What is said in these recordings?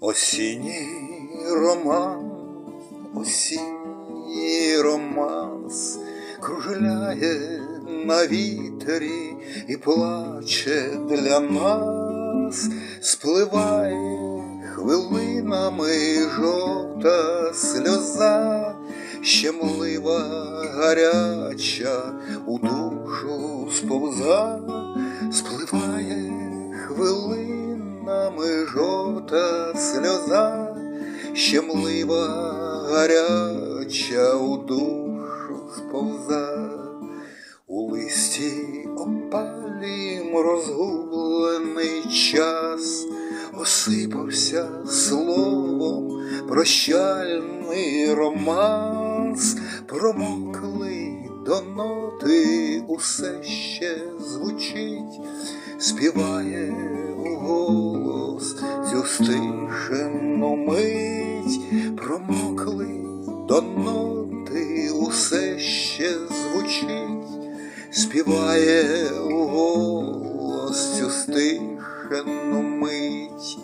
Осінній роман, осінній романс кружляє на вітрі і плаче для нас, спливає хвилинами жовта сльоза, щемлива гаряча у душу сповза, спливає хвилинами жовта сльоза, щемлива гаряча у душу сповза, у листі опалім розгублений час, осипався словом прощальний романс, промоклий до ноти усе ще звучить, співає стишену мить, промоклий до ноти усе ще звучить, співає у голос цю стишену мить,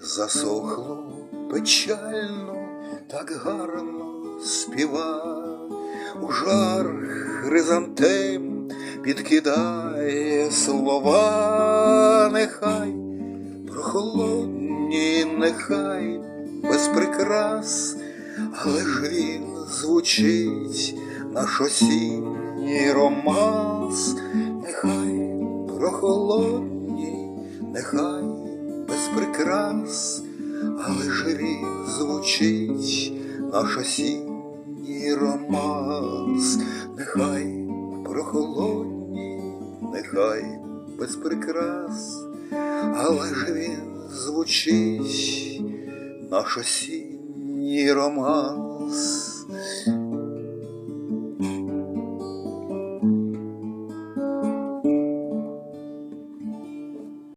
засохло печально, так гарно співа, у жар хризантем підкидає слова, нехай прохолодні, нехай без прикрас, але ж він звучить наш осінній романс, нехай прохолодні, нехай без прикрас, але ж він звучить наш осінній романс, нехай прохолодні, нехай без прикрас, але ж він звучить наш осінній романс.